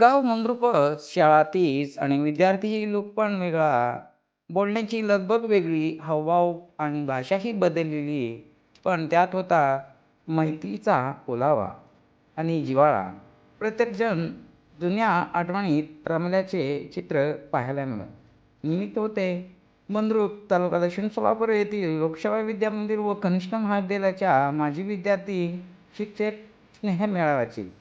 गाव मंद्रुप शाळा तीच आणि विद्यार्थी लोक पण वेगळा. बोलण्याची लगबग वेगळी हावभाव आणि भाषाही बदललेली. पण त्यात होता माहितीचा ओलावा आणि जिव्हाळा. प्रत्येकजण जुन्या आठवणीत रमल्याचे चित्र पाहायला मिळत. निमित्त होते. मंद्रुप तालुका दक्षिण सोलापूर येथील लोकसेवा विद्या मंदिर व कनिष्ठ महाविद्यालयाच्या माजी विद्यार्थी शिक्षक स्नेह मेळाव्याची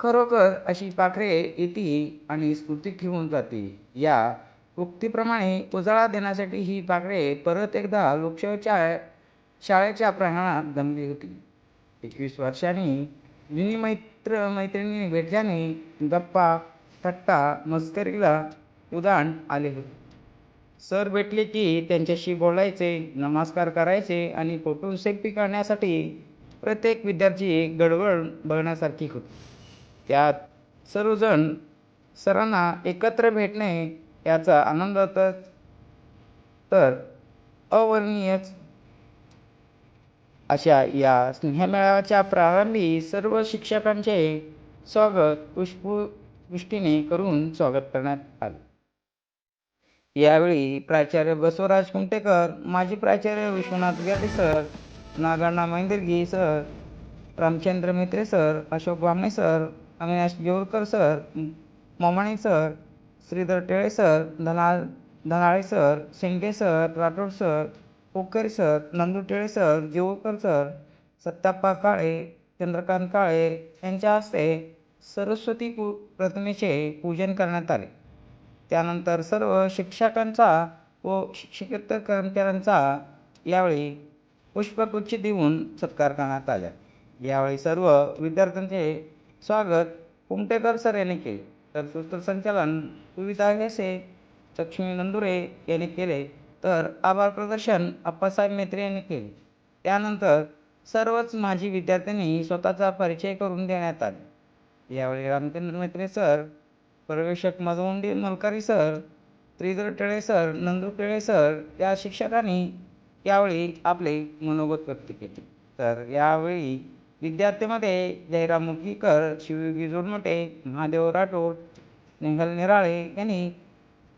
खरोखर अशी पाखरे येती आणि स्फूर्ती घेऊन जाती. या उक्तीप्रमाणे उजाळा देण्यासाठी ही पाखरे परत एकदा लोकशाहीच्या शाळेच्या प्रांगणात जमली होती. एकवीस वर्षांनी जुनी मैत्र मैत्रिणी भेटल्याने गप्पा थट्टा मस्करीला उदाण आले होते. सर भेटले की त्यांच्याशी बोलायचे नमस्कार करायचे आणि फोटो सेल्फी करण्यासाठी प्रत्येक विद्यार्थी गडबड बघण्यासारखी होती. त्यात सर्वजण सरांना एकत्र भेटणे याचा आनंद तर अवर्णनीयच. अशा या स्नेहमेळाव्याच्या प्रारंभी सर्व शिक्षकांचे स्वागत पुष्पवृष्टीने करून स्वागत करण्यात आले. यावेळी प्राचार्य बसवराज कुंटेकर माजी प्राचार्य Vishwanath Gade sir Naganna Mahendargi sir Ramchandra Mitre sir Ashok Bamne sir Avinash Yeurkar sir Momane sir Shridhar Tile sir Dhana Dhanale sir Shendge sir Rathod sir Pokare sir Nandu Tile sir Jeurkar sir Sattappa Kale Chandrakant Kale यांच्या हस्ते सरस्वती पू प्रतिमेचे पूजन करण्यात आले. त्यानंतर सर्व शिक्षकांचा व शिक्षकेतर कर्मचाऱ्यांचा यावेळी पुष्पगुच्छ देऊन सत्कार करण्यात आला. यावेळी सर्व विद्यार्थ्यांचे स्वागत. कुमटेकर सर यांनी केले. तर सूत्रसंचालन सुविधा घेसे लक्ष्मी नंदुरे यांनी केले. तर आभार प्रदर्शन अप्पासाहेब मेत्रे यांनी केले. त्यानंतर सर्वच माजी विद्यार्थ्यांनी स्वतःचा परिचय करून देण्यात आले. यावेळी रामचंद्र मेत्रे सर प्रवेशक Madhavandi Malkari sir Shridhar Tile sir Nandu Tile sir या शिक्षकांनी यावेळी आपले मनोगत व्यक्त केले. तर यावेळी विद्यार्थीमध्ये जयराम मुगीकर शिवयोगी जोडमोटे महादेव राठोड स्नेहल निराळे यांनी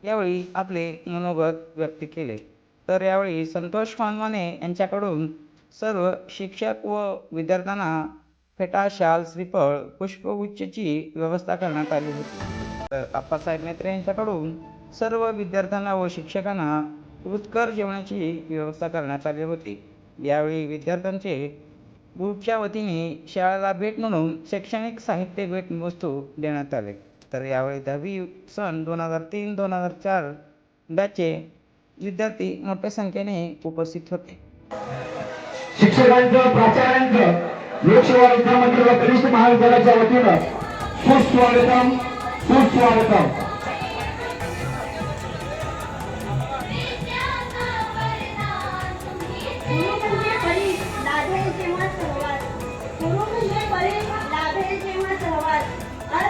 यावेळी आपले मनोगत व्यक्त केले. तर यावेळी संतोष मानवाने यांच्याकडून सर्व शिक्षक व विद्यार्थ्यांना फेटा शाल श्रीफळ पुष्पगुच्छची व्यवस्था करण्यात आली होती. तर आप्पासाहेब मेत्रे यांच्याकडून सर्व विद्यार्थ्यांना व शिक्षकांना रुचकर जेवणाची व्यवस्था करण्यात आली होती. यावेळी विद्यार्थ्यांचे ग्रुपच्या वतीने शाळेला भेट म्हणून शैक्षणिक साहित्य भेट वस्तू देण्यात आले. तर यावेळी दहावी सन दोन हजार तीन दोन हजार चार बॅचचे विद्यार्थी मोठ्या संख्येने उपस्थित होते. शिक्षकांचं प्राचार्यांचं लोकसेवा विद्यामंडळ कनिष्ठ महाविद्यालयाच्या वतीनं सुस्वागतम सुस्वागतम.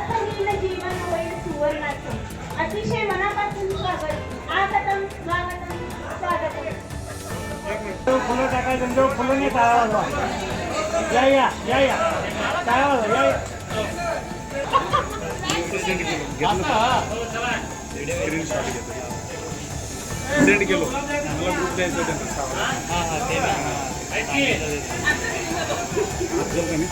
अर्थहीन जीवन होईल सुवर्णाचं. अतिशय मनापासून स्वागत. आगतम स्वागतम स्वागतम फुलं टाकायचं जो फुलं नाही टाळा वाजवा या या या. या टाळा वाजवा या या सेंड केलो मला ग्रुप द्यायचं त्यांना. जर का नाही?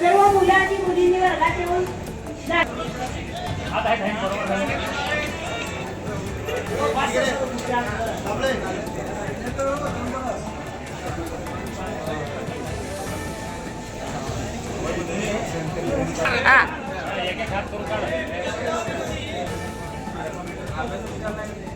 सर्व मुलं आणि मुलींनी वर्गात येऊन जा- हात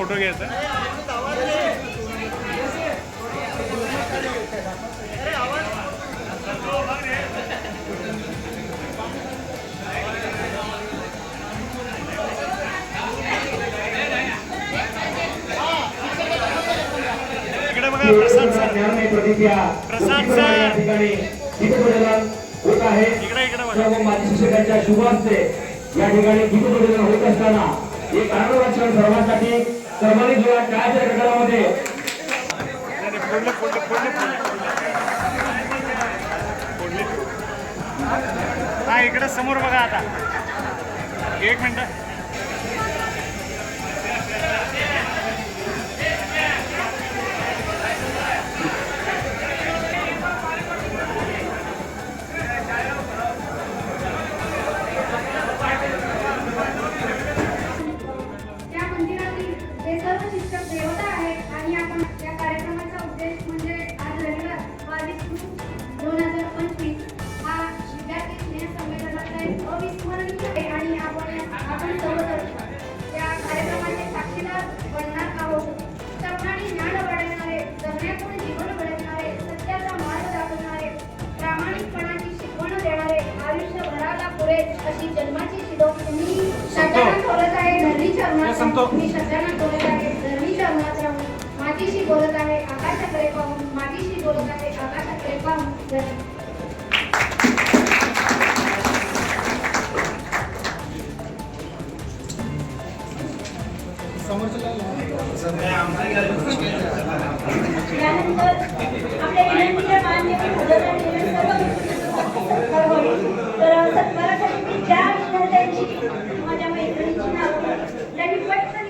फोटो घ्यायचा. इकडे बघा प्रसाद सर. प्रसाद सर. या ठिकाणी गीतप्रबोधन होत आहे. इकडे इकडे बघा. या ठिकाणी गीतप्रबोधन होत असताना एक आनंद वाचन सर्वांसाठी सर्वांनी जेव्हा टाळ्याच्या गटारामध्ये हा इकडे समोर बघा आता. एक मिनिट. अविस्मरणीय आहे आणि आपण आपण सर्वजण या कार्यक्रमाचे साक्षीदार बनणार आहोत ज्ञान जगण्यातून जीवन घडवणारे सत्याचा मार्ग दाखवणारे प्रामाणिकपणाची शिकवण देणारे आयुष्यभराला अशी जन्माची शिदोक मी बोलत आहे धरणीच्या मी बोलत आहे धरणीच्या उन्हात राहून माझीशी बोलत आहे आकाशाकडे पाहून माझीशी बोलत आहे आकाशाकडे पाहून सत्कारासाठी मी ज्या विद्यार्थ्यांची माझ्या मैत्रिणींची नावं त्यांनी पटकन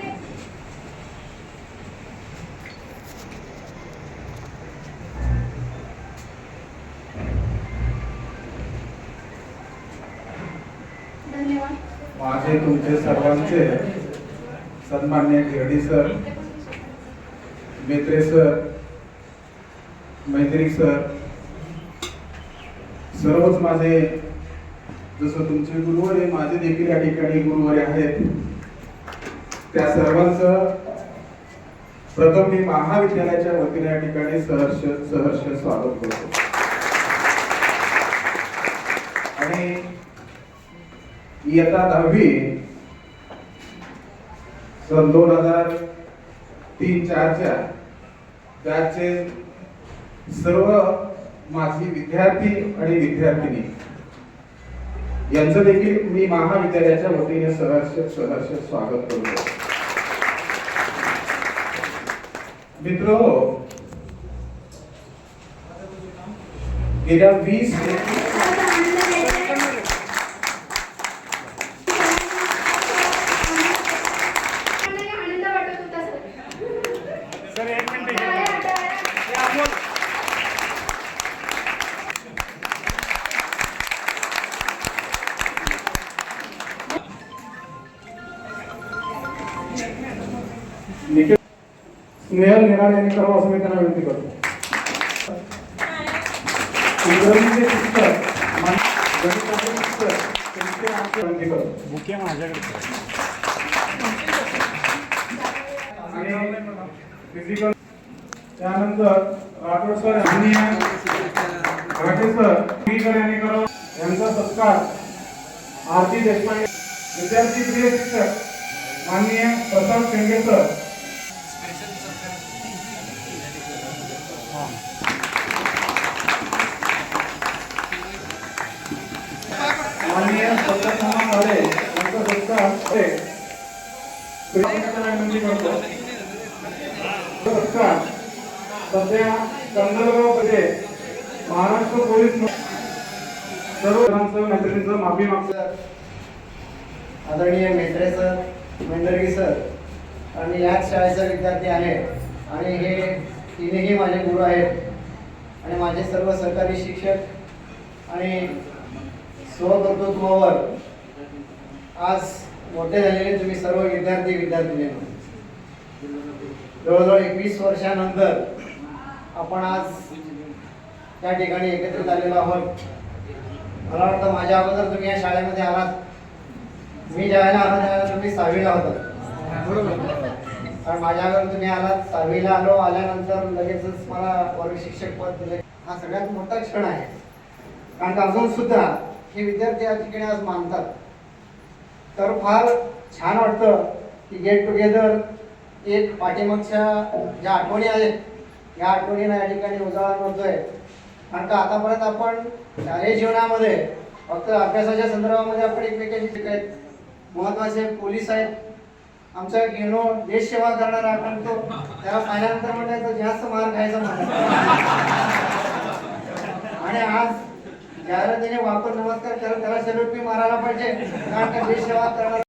माझे तुमचे सर्वांचे सन्मान्य Girdi sir Metre sir Maitri sir सर्वच माझे जसं तुमचे गुरुवारे माझे देखील या ठिकाणी गुरुवारे आहेत. त्या सर्वांचं प्रथम मी महाविद्यालयाच्या वतीने या ठिकाणी सहर्ष सहर्ष स्वागत करतो. आणि इयत्ता दहावी सन दोन हजार तीन चारच्या त्याचे सर्व माझी विद्यार्थी आणि विद्यार्थिनी यांचं देखील मी महाविद्यालयाच्या वतीने सहर्ष सहर्ष स्वागत करतो. मित्र गेल्या वीस निखिल स्नेहल निराळ यांनी करावं असं मी त्यांना विनंती करतो. बुके माझ्याकडे आणि त्यानंतर राठोड सर यांनी घाटे सर स्पीकर यांनी करावं. यांचा सत्कार आरती देशपांडे विद्यार्थी प्रिय शिक्षक माननीय प्रसाद शेंगे सर सध्या कंदलगावमध्ये महाराष्ट्र पोलीस म- सर्व जणांचं मैत्रिणींचं माफी मागतो आदरणीय मेत्रे सर मेंढरगी सर आणि याच शाळेचा विद्यार्थी आहे आणि हे तिन्ही माझे गुरु आहेत. आणि माझे सर्व सरकारी शिक्षक आणि सेवा करतो तुम्हावर. आज मोठे झालेले तुम्ही सर्व विद्यार्थी विद्यार्थिनी जवळजवळ एकवीस वर्षानंतर आपण आज त्या ठिकाणी एकत्रित आलेलो आहोत. मला वाटतं माझ्या अगोदर तुम्ही या शाळेमध्ये आलात. मी ज्यावेळेला आलो त्यावेळेला तुम्ही सहावीला होता कारण माझ्या अगोदर तुम्ही आलात सहावीला आलो आल्यानंतर लगेचच मला वर्ग शिक्षक पद दिले. हा सगळ्यात मोठा क्षण आहे. कारण अजून सुद्धा हे विद्यार्थी या ठिकाणी आज मानतात. तर फार छान वाटतं की गेट टुगेदर एक पाठीमागच्या ज्या आठवणी आहेत या आठवणींना या ठिकाणी उजाळा मिळतोय. कारण का आतापर्यंत आपण शालेय जीवनामध्ये फक्त अभ्यासाच्या संदर्भामध्ये आपण एकमेकांशी शिकायत महत्त्वाचे पोलीस आहेत आमचा घेणो देश सेवा करणारा आपण तो. त्याला पाहिल्यानंतर म्हटलं जास्त मार खायचा आणि आज ज्याला त्याने वापर नमस्कार करत त्याला सलूट मी मारायला पाहिजे. कारण देश सेवा करणार